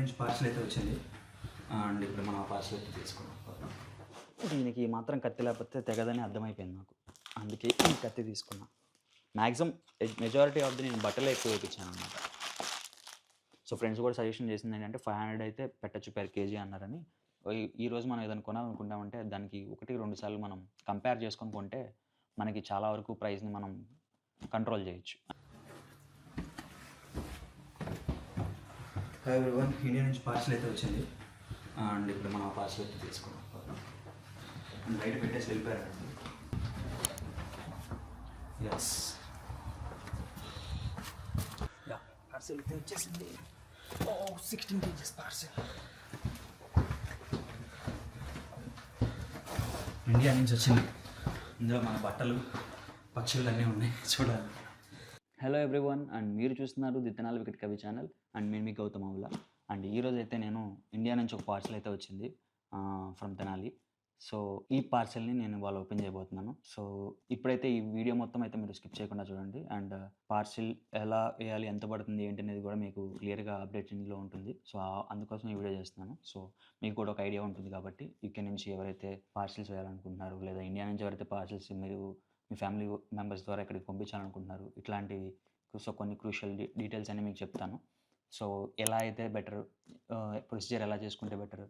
నుంచి పార్సల్ అయితే వచ్చింది. అండ్ ఇప్పుడు మనం ఆ పార్సల్ అయితే తీసుకున్నాం దీనికి మాత్రం కత్తి లేకపోతే తెగదని అర్థమైపోయింది నాకు. అందుకే ఈ కత్తి తీసుకున్నా. మ్యాక్సిమం మెజారిటీ ఆఫ్ ది నేను బట్టలు ఎక్కువ వేయించాను అనమాట సో ఫ్రెండ్స్ కూడా సజెషన్ చేసింది ఏంటంటే ఫైవ్ హండ్రెడ్ అయితే పెట్టచ్చు పర్ కేజీ అన్నారని. ఈ- ఈ రోజు మనం ఏదైనా కొనాలనుకుంటామంటే దానికి ఒకటి రెండు సార్లు మనం కంపేర్ చేసుకొని కొంటే మనకి చాలా వరకు ప్రైస్ని మనం కంట్రోల్ చేయొచ్చు. హాయ్ వన్ ఇండియా నుంచి పార్సల్ అయితే వచ్చింది. అండ్ ఇప్పుడు మనం పార్సల్ అయితే తీసుకున్నాం బయట పెట్టేసి వెళ్ళిపోయారండి ఎస్ యా పార్సల్ అయితే వచ్చేసింది. ఓ సిక్స్టీన్ కేజీస్ పార్సల్ ఇండియా నుంచి వచ్చింది. ఇందులో మన బట్టలు పక్షులు అన్నీ ఉన్నాయి. చూడాలి. హలో ఎవ్రీవన్ అండ్ మీరు చూస్తున్నారు the Tenali Vikata Kavi channel. And నేను మీ గౌతమ్ అవుల అండ్ ఈరోజు అయితే నేను ఇండియా నుంచి ఒక పార్సల్ అయితే వచ్చింది ఫ్రమ్ తెనాలి. సో ఈ పార్సల్ని నేను వాళ్ళు ఓపెన్ చేయబోతున్నాను. సో ఇప్పుడైతే ఈ వీడియో మొత్తం అయితే మీరు స్కిప్ చేయకుండా చూడండి. అండ్ పార్సిల్ ఎలా వేయాలి ఎంత పడుతుంది ఏంటి అనేది కూడా మీకు క్లియర్గా అప్డేటింగ్లో ఉంటుంది. సో అందుకోసం ఈ వీడియో చేస్తున్నాను. సో మీకు కూడా ఒక ఐడియా ఉంటుంది కాబట్టి ఇక్కడ నుంచి ఎవరైతే పార్సిల్స్ వేయాలనుకుంటున్నారు లేదా ఇండియా నుంచి ఎవరైతే పార్సిల్స్ మీరు మీ ఫ్యామిలీ మెంబర్స్ ద్వారా ఇక్కడికి పంపించాలనుకుంటున్నారు. ఇట్లాంటివి సో కొన్ని క్రూషియల్ డీటెయిల్స్ అని మీకు చెప్తాను. సో ఎలా అయితే బెటర్ ప్రొసీజర్ ఎలా చేసుకుంటే బెటర్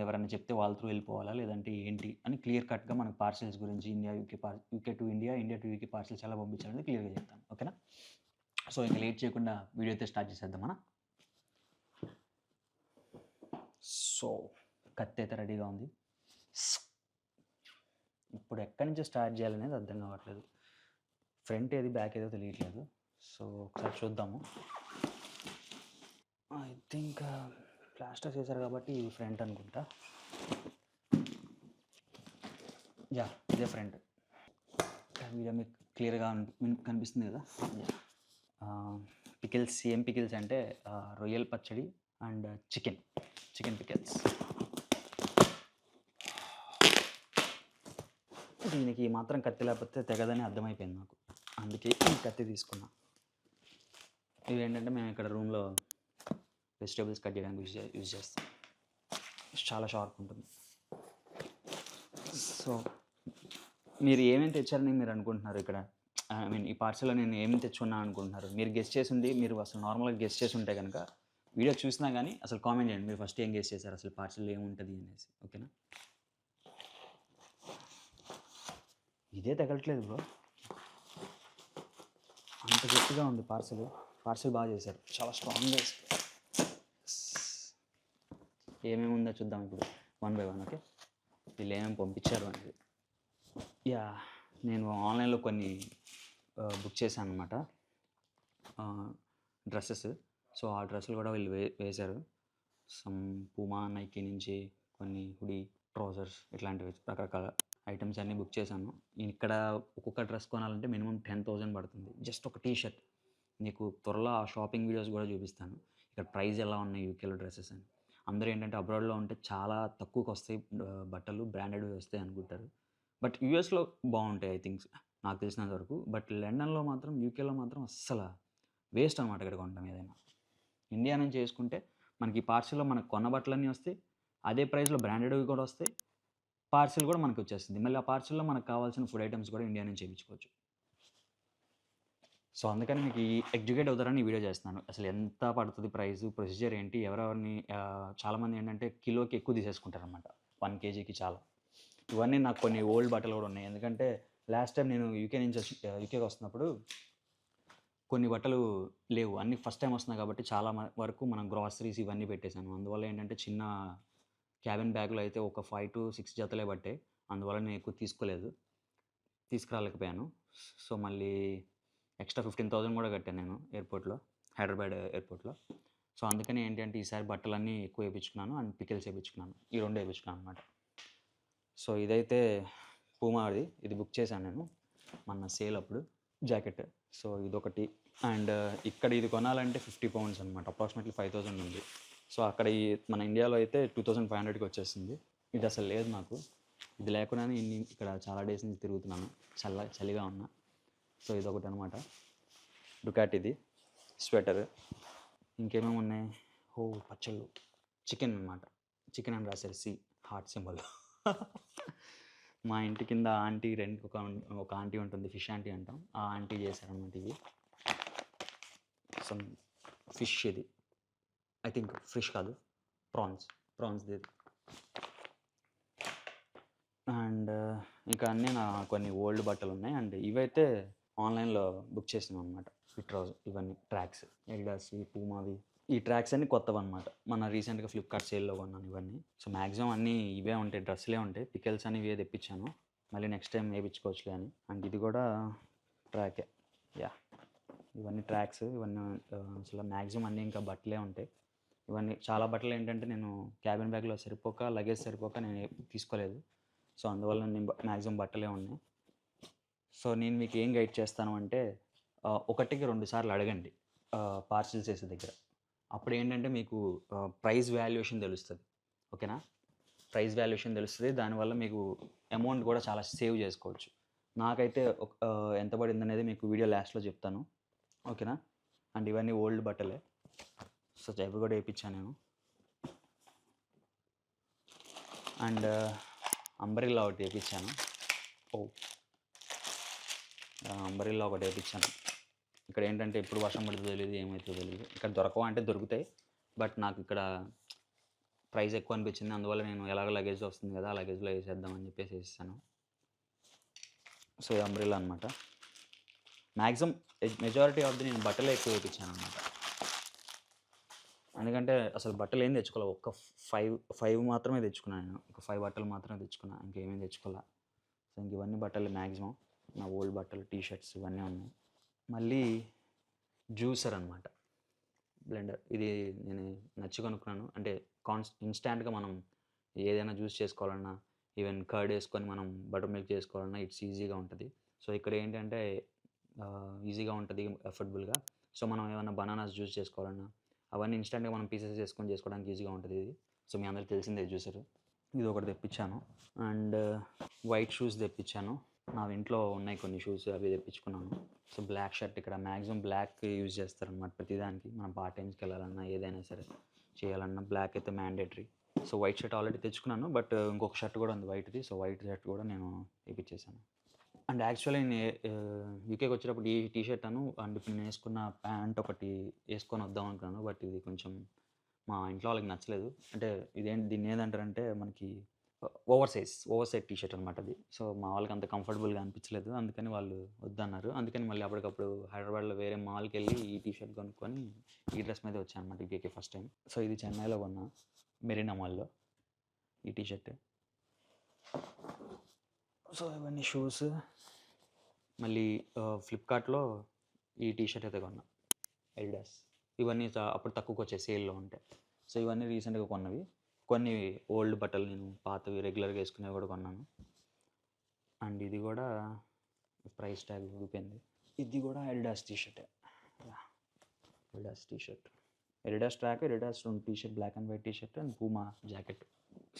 ఎవరైనా చెప్తే వాళ్ళ త్రూ వెళ్ళిపోవాలా? లేదంటే ఏంటి? అని క్లియర్ కట్గా మనకు పార్సిల్స్ గురించి India UK for UK to India India to UK parcels ఎలా పంపించాలనేది క్లియర్గా చెప్తాను. ఓకేనా? సో ఇంకా లేట్ చేయకుండా వీడియో అయితే స్టార్ట్ చేసేద్దాం మన సో కత్తి అయితే రెడీగా ఉంది. ఇప్పుడు ఎక్కడి నుంచి స్టార్ట్ చేయాలనేది అర్థం కావట్లేదు. ఫ్రంట్ ఏది బ్యాక్ ఏదో తెలియట్లేదు. సో ఒకసారి చూద్దాము. ఐ థింక్ ప్లాస్టర్ చేశారు కాబట్టి ఇది ఫ్రంట్ అనుకుంటా. యా ఇదే ఫ్రంట్. వీడియో మీకు క్లియర్గా కనిపిస్తుంది కదా? పికిల్స్ ఏం పికిల్స్ అంటే రొయ్యల పచ్చడి అండ్ చికెన్. Chicken pickles. దీనికి మాత్రం కత్తి లేకపోతే తెగదని అర్థమైపోయింది నాకు. అందుకే ఈ కత్తి తీసుకున్నా. ఇవి ఏంటంటే మేము ఇక్కడ రూమ్లో వెజిటేబుల్స్ కట్ చేయడానికి యూజ్ చే- యూజ్ చేస్తాం. చాలా షార్ప్ ఉంటుంది. సో మీరు ఏమేమి తెచ్చారని మీరు అనుకుంటున్నారు ఇక్కడ? ఐ మీన్ ఈ పార్సల్లో నేను ఏమేమి తెచ్చుకున్నా అనుకుంటున్నారు? మీరు గెస్ట్ చేసి మీరు అసలు నార్మల్గా గెస్ట్ చేసి ఉంటే కనుక వీడియో చూసినా కానీ అసలు కామెంట్ చేయండి. మీరు ఫస్ట్ ఏం గెస్ట్ చేశారు? అసలు పార్సల్ ఏముంటుంది అనేసి. ఓకేనా? ఇదే తగలట్లేదు బ్రో. అంత గట్టిగా ఉంది పార్సల్. పార్సల్ బాగా చేశారు. చాలా స్ట్రాంగ్గా ఏమేమి ఉందో చూద్దాం ఇప్పుడు. వన్ బై వన్ ఓకే వీళ్ళు ఏమేమి పంపించారు అనేది. యా నేను ఆన్లైన్లో కొన్ని బుక్ చేశాను అనమాట డ్రెస్సెస్ సో ఆ డ్రెస్సులు కూడా వీళ్ళు వే వేశారు. సమ్ పూమా నైకీ నుంచి కొన్ని హుడీ ట్రౌజర్స్ ఇట్లాంటివి రకరకాల ఐటమ్స్ అన్నీ బుక్ చేశాను. ఇక్కడ ఒక్కొక్క డ్రెస్ కొనాలంటే మినిమం టెన్ థౌజండ్ పడుతుంది. జస్ట్ ఒక టీ షర్ట్ నీకు త్వరలో ఆ షాపింగ్ వీడియోస్ కూడా చూపిస్తాను. ఇక్కడ ప్రైస్ ఎలా ఉన్నాయి యూకేలో డ్రెస్సెస్ అని. అందరూ ఏంటంటే అబ్రాడ్లో ఉంటే చాలా తక్కువకి వస్తాయి. బట్టలు బ్రాండెడ్ వస్తాయి అనుకుంటారు. బట్ యూఎస్లో బాగుంటాయి ఐ థింక్స్ నాకు తెలిసినంత వరకు. బట్ లండన్లో మాత్రం యూకేలో మాత్రం అస్సలు వేస్ట్ అనమాట ఇక్కడ కొనడం ఏదైనా. ఇండియా నుంచి చేసుకుంటే మనకి పార్సిల్లో మనకు కొన్న బట్టలన్నీ వస్తాయి. అదే ప్రైస్లో బ్రాండెడ్వి కూడా వస్తాయి. పార్సిల్ కూడా మనకు వచ్చేస్తుంది మళ్ళీ ఆ పార్సిల్లో మనకు కావాల్సిన ఫుడ్ ఐటమ్స్ కూడా ఇండియా నుంచి చేయించుకోవచ్చు సో అందుకని మీకు ఈ ఎడ్యుకేట్ అవుతారని ఈ వీడియో చేస్తున్నాను. అసలు ఎంత పడుతుంది ప్రైస్ ప్రొసీజర్ ఏంటి ఎవరెవరిని చాలామంది ఏంటంటే కిలోకి ఎక్కువ తీసేసుకుంటారనమాట వన్ కేజీకి చాలా. ఇవన్నీ నాకు కొన్ని ఓల్డ్ బట్టలు కూడా ఉన్నాయి. ఎందుకంటే లాస్ట్ టైం నేను యూకే నుంచి వచ్చి యూకేకి వస్తున్నప్పుడు కొన్ని బట్టలు లేవు. అన్ని ఫస్ట్ టైం వస్తున్నాయి కాబట్టి చాలా మ- వరకు మనం గ్రాసరీస్ ఇవన్నీ పెట్టేశాను. అందువల్ల ఏంటంటే చిన్న క్యాబిన్ బ్యాగ్లో అయితే ఒక ఫైవ్ టు సిక్స్ జతలే పట్టాయి. అందువల్ల నేను ఎక్కువ తీసుకోలేదు. తీసుకురాలేకపోయాను. సో మళ్ళీ ఎక్స్ట్రా ఫిఫ్టీన్ థౌసండ్ కూడా కట్టాను నేను ఎయిర్పోర్ట్లో హైదరాబాద్ ఎయిర్పోర్ట్లో. సో అందుకని ఏంటంటే ఈసారి బట్టలన్నీ ఎక్కువ వేయించుకున్నాను అండ్ పికిల్స్ వేయించుకున్నాను. ఈ రెండు వేయించుకున్నాను అనమాట సో ఇదైతే పూమాది ఇది బుక్ చేశాను నేను మన సేల్ అప్పుడు జాకెట్. సో ఇదొకటి అండ్ ఇక్కడ ఇది కొనాలంటే ఫిఫ్టీ పౌండ్స్ అనమాట అప్రాక్సిమేట్లీ ఫైవ్ థౌసండ్ ఉంది. సో అక్కడ ఈ మన ఇండియాలో అయితే టూ థౌసండ్ ఫైవ్ హండ్రెడ్కి వచ్చేసింది. ఇది అసలు లేదు నాకు. ఇది లేకుండానే ఇన్ని ఇక్కడ చాలా డేస్ నుంచి తిరుగుతున్నాను. చల్ల చలిగా ఉన్నా. సో ఇది ఒకటి అనమాట డుకాట్ ఇది. స్వెటర్. ఇంకేమేమి ఉన్నాయి? ఓ పచ్చళ్ళు. చికెన్ అనమాట చికెన్ అని రాశారు సి. Heart symbol. మా ఇంటి కింద ఆంటీ రెండు ఒక ఒక ఆంటీ ఉంటుంది. ఫిష్ ఆంటీ అంటాం. ఆ ఆంటీ చేశారనమాట ఇవి. సమ్ ఫిష్ ఇది. ఐ థింక్ ఫిష్ కాదు. ప్రాన్స్ ప్రాన్స్ ఇది అండ్ ఇంకా అన్నీ నా కొన్ని ఓల్డ్ బట్టలు ఉన్నాయి. అండ్ ఇవైతే ఆన్లైన్లో బుక్ చేసినాం అనమాట ఫిట్రోజ్ ఇవన్నీ ట్రాక్స్. ఎడిడాస్ పూమావి. ఈ ట్రాక్స్ అన్ని కొత్తవి అనమాట మన రీసెంట్గా ఫ్లిప్కార్ట్ సేల్లో కొన్నాను ఇవన్నీ. సో మ్యాక్సిమం అన్నీ ఇవే ఉంటాయి డ్రెస్లే ఉంటాయి. పికెల్స్ అని ఇవే తెప్పించాను. మళ్ళీ నెక్స్ట్ టైం వేయించుకోవచ్చులే అని. అండ్ ఇది కూడా ట్రాకే. యా. ఇవన్నీ ట్రాక్స్ ఇవన్నీ అసలు మ్యాక్సిమం అన్నీ ఇంకా బట్టలే ఉంటాయి. ఇవన్నీ చాలా బట్టలు ఏంటంటే నేను క్యాబిన్ బ్యాగ్లో సరిపోక లగేజ్ సరిపోక నేను తీసుకోలేదు. సో అందువల్ల నేను మ్యాక్సిమం బట్టలే ఉన్నాయి. సో నేను మీకు ఏం గైడ్ చేస్తాను అంటే ఒకటికి రెండు సార్లు అడగండి పార్సిల్ చేసే దగ్గర. అప్పుడు ఏంటంటే మీకు ప్రైస్ వాల్యుయేషన్ తెలుస్తుంది. ఓకేనా? ప్రైస్ వాల్యుయేషన్ తెలుస్తుంది. దానివల్ల మీకు అమౌంట్ కూడా చాలా సేవ్ చేసుకోవచ్చు. నాకైతే ఎంత పడింది అనేది మీకు వీడియో లాస్ట్లో చెప్తాను. ఓకేనా? అండ్ ఇవన్నీ ఓల్డ్ బట్టలే. సో జైపు కూడా వేయించాను నేను. అండ్ అంబరిల్లా ఒకటి వేయించాను. ఓ. అంబరిల్లా ఒకటి వేయించాను. ఇక్కడ ఏంటంటే ఎప్పుడు వర్షం పడుతుందో తెలియదు ఏమవుతుందో తెలియదు ఇక్కడ దొరకవా అంటే దొరుకుతాయి బట్ నాకు ఇక్కడ ప్రైస్ ఎక్కువ అనిపించింది. అందువల్ల నేను ఎలాగో లగేజ్ వస్తుంది కదా ఆ లగేజ్లో వేసేద్దామని చెప్పేసి వేసేసాను. సో అంబ్రిల్లా అనమాట మ్యాక్సిమం మెజారిటీ ఆఫ్ ది నేను బట్టలే ఎక్కువ వేయించాను అనమాట ఎందుకంటే అసలు బట్టలు ఏం తెచ్చుకోవాలి ఒక్క ఫైవ్ ఫైవ్ మాత్రమే తెచ్చుకున్నాను నేను. ఒక ఫైవ్ బట్టలు మాత్రమే తెచ్చుకున్నాను ఇంకేమేమి తెచ్చుకోలే. సో ఇంక ఇవన్నీ బట్టలు మ్యాక్సిమం నా ఓల్డ్ బట్టలు టీ షర్ట్స్ ఇవన్నీ ఉన్నాయి. మళ్ళీ జ్యూసర్ అనమాట బ్లెండర్. ఇది నేను నచ్చి కొనుక్కున్నాను. అంటే కాన్స్ ఇన్స్టాంట్గా మనం ఏదైనా జ్యూస్ చేసుకోవాలన్నా ఈవెన్ కర్డ్ వేసుకొని మనం బటర్ మిల్క్ చేసుకోవాలన్నా ఇట్స్ ఈజీగా ఉంటుంది. సో ఇక్కడ ఏంటంటే ఈజీగా ఉంటుంది అఫోర్డబుల్గా సో మనం ఏమైనా బనానాస్ జ్యూస్ చేసుకోవాలన్నా అవన్నీ ఇన్స్టెంట్గా మనం పీసెస్ చేసుకొని చేసుకోవడానికి ఈజీగా ఉంటుంది ఇది. సో మీ అందరికి తెలిసిందే చూసారు ఇది ఒకటి తెప్పించాను. అండ్ uh, వైట్ షూస్ తెప్పించాను. నా ఇంట్లో ఉన్నాయి కొన్ని షూస్ అవి తెప్పించుకున్నాను. సో బ్లాక్ షర్ట్ ఇక్కడ. మ్యాక్సిమం బ్లాక్ యూజ్ చేస్తారనమాట ప్రతిదానికి. మనం పార్ట్ టైమ్స్కి వెళ్ళాలన్నా ఏదైనా సరే చేయాలన్నా బ్లాక్ అయితే mandatory so white shirt already తెచ్చుకున్నాను బట్ uh, ఇంకొక షర్ట్ కూడా ఉంది వైట్ది సో వైట్ షర్ట్ కూడా నేను తెప్పించేసాను అండ్ యాక్చువల్లీ నేను యూకేకి వచ్చేటప్పుడు ఈ టీ షర్ట్ అను అండ్ ఇప్పుడు నేను వేసుకున్న ప్యాంట్ ఒకటి వేసుకొని వద్దాం అనుకున్నాను. బట్ ఇది కొంచెం మా ఇంట్లో వాళ్ళకి నచ్చలేదు. అంటే ఇదేంటి దీన్ని ఏంటంటారంటే మనకి over size over size T shirt అనమాట అది. సో మా వాళ్ళకి అంత కంఫర్టబుల్గా అనిపించలేదు. అందుకని వాళ్ళు వద్దన్నారు. అందుకని మళ్ళీ అప్పటికప్పుడు హైదరాబాద్లో వేరే మాల్కి వెళ్ళి ఈ టీ షర్ట్ కొనుక్కొని ఈ డ్రెస్ మీద వచ్చాను అనమాట యూకేకి ఫస్ట్ టైం. సో ఇది చెన్నైలో కొన్నా మెరీనా మాల్లో ఈ టీ షర్ట్ సో ఇవన్నీ షూస్. మళ్ళీ ఫ్లిప్కార్ట్లో ఈ టీషర్ట్ అయితే కొన్నా. ఎల్డాస్ ఇవన్నీ అప్పుడు తక్కువకి వచ్చాయి సేల్లో ఉంటాయి సో ఇవన్నీ రీసెంట్గా కొన్నవి. కొన్ని ఓల్డ్ బట్టలు నేను పాతవి రెగ్యులర్గా వేసుకునేవి కూడా కొన్నాను. అండ్ ఇది కూడా ప్రైస్ ట్యాగ్ ఊడిపోయింది ఇది కూడా ఎల్డాస్ టీ షర్టే ఎల్డాస్ టీషర్ట్. ఎల్డాస్ ట్రాక్ ఎల్డాస్ రెండు T shirt black and white T shirt and Puma jacket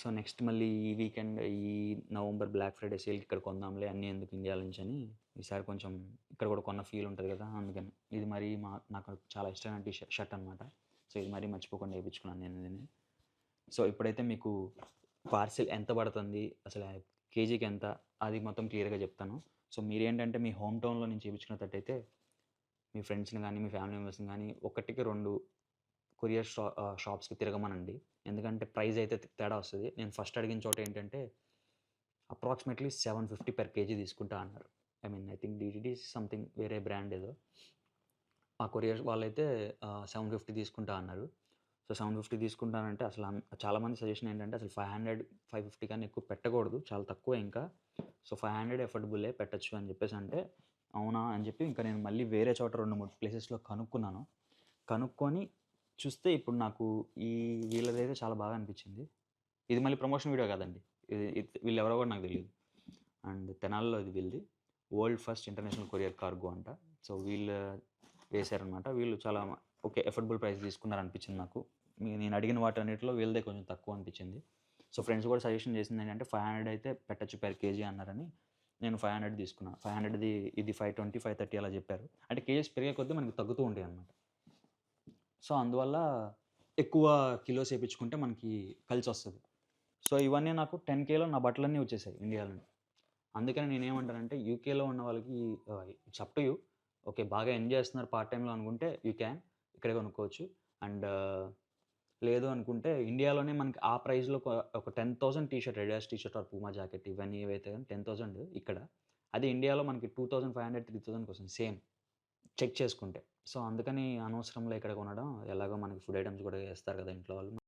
so next మళ్ళీ ఈ వీకెండ్ ఈ నవంబర్ బ్లాక్ ఫ్రైడే సేల్కి ఇక్కడ కొందాంలే అన్నీ ఎందుకు ఇండియా నుంచి అని ఈసారి కొంచెం ఇక్కడ కూడా కొన్న ఫీల్ ఉంటుంది కదా అందుకని. ఇది మరీ మా నాకు చాలా ఇష్టమైన టీ షర్ట్ షర్ట్ అనమాట సో ఇది మరీ మర్చిపోకుండా వేయించుకున్నాను నేను దీన్ని. సో ఇప్పుడైతే మీకు పార్సిల్ ఎంత పడుతుంది అసలు కేజీకి ఎంత అది మొత్తం క్లియర్గా చెప్తాను. సో మీరేంటంటే మీ హోమ్ టౌన్లో నుంచి చేయించుకున్నట్టయితే మీ ఫ్రెండ్స్ని కానీ మీ ఫ్యామిలీ మెంబర్స్ని కానీ ఒకటికి రెండు కొరియర్ షా షాప్స్కి తిరగమనండి. ఎందుకంటే ప్రైస్ అయితే తేడా వస్తుంది. నేను ఫస్ట్ అడిగిన చోట ఏంటంటే approximately seven fifty per KG తీసుకుంటా అన్నారు. I mean I think DTD something వేరే బ్రాండ్ ఏదో. ఆ కొరియర్ వాళ్ళైతే సెవెన్ ఫిఫ్టీ తీసుకుంటా అన్నారు. సో సెవెన్ ఫిఫ్టీ తీసుకుంటానంటే అసలు చాలామంది సజెషన్ ఏంటంటే అసలు ఫైవ్ హండ్రెడ్ ఫైవ్ ఫిఫ్టీ కానీ ఎక్కువ పెట్టకూడదు. చాలా తక్కువ ఇంకా. సో ఫైవ్ హండ్రెడ్ ఎఫర్డబులే పెట్టచ్చు అని చెప్పేసి అంటే అవునా అని చెప్పి ఇంకా నేను మళ్ళీ వేరే చోట రెండు మూడు ప్లేసెస్లో కనుక్కున్నాను. కనుక్కొని చూస్తే ఇప్పుడు నాకు ఈ వీళ్ళదైతే చాలా బాగా అనిపించింది. ఇది మళ్ళీ ప్రమోషన్ వీడియో కాదండి. వీళ్ళు ఎవరో కూడా నాకు తెలియదు అండ్ తెనాల్లో ఇది వీళ్ళది. World first international courier cargo అంట. సో వీళ్ళు వేశారనమాట వీళ్ళు చాలా ఓకే ఎఫర్డబుల్ ప్రైస్ తీసుకున్నారు అనిపించింది నాకు నేను అడిగిన వాటి అన్నిటిలో వీళ్ళదే కొంచెం తక్కువ అనిపించింది. సో ఫ్రెండ్స్ కూడా సజెషన్ చేసింది ఏంటంటే ఫైవ్ హండ్రెడ్ అయితే పెట్టచ్చు పెర్ కేజీ అన్నారని నేను ఫైవ్ హండ్రెడ్ తీసుకున్నాను ఫైవ్ హండ్రెడ్ది ఇది ఫైవ్ ట్వంటీ ఫైవ్ థర్టీ అలా చెప్పారు. అంటే కేజీస్ పెరిగే కొద్దీ మనకి తగ్గుతూ ఉంటాయి అనమాట సో అందువల్ల ఎక్కువ కిలోస్ వేయించుకుంటే మనకి కలిసి వస్తుంది సో, ఇవన్నీ నాకు టెన్ కేలో నా బట్టలన్నీ వచ్చేసాయి ఇండియాలోనే. అందుకని నేనేమంటానంటే యూకేలో ఉన్న వాళ్ళకి ah, up to you. Okay. బాగా ఎంజాయ్ చేస్తున్నారు పార్ట్ టైంలో అనుకుంటే యూ క్యాన్ ఇక్కడే కొనుక్కోవచ్చు. అండ్ లేదు అనుకుంటే ఇండియాలోనే మనకి ఆ ప్రైస్‌లో ఒక ten thousand T shirt Adidas T shirt or Puma jacket ఇవన్నీ ఏవైతే టెన్ థౌసండ్ ఇక్కడ. అదే ఇండియాలో మనకి 2500, 3000కి వస్తుంది సేమ్. చెక్ చేసుకుంటే. సో, అందుకని అనవసరంలో ఇక్కడ కొనడం ఎలాగో మనకి ఫుడ్ ఐటమ్స్ కూడా వేస్తారు కదా ఇంట్లో వాళ్ళు.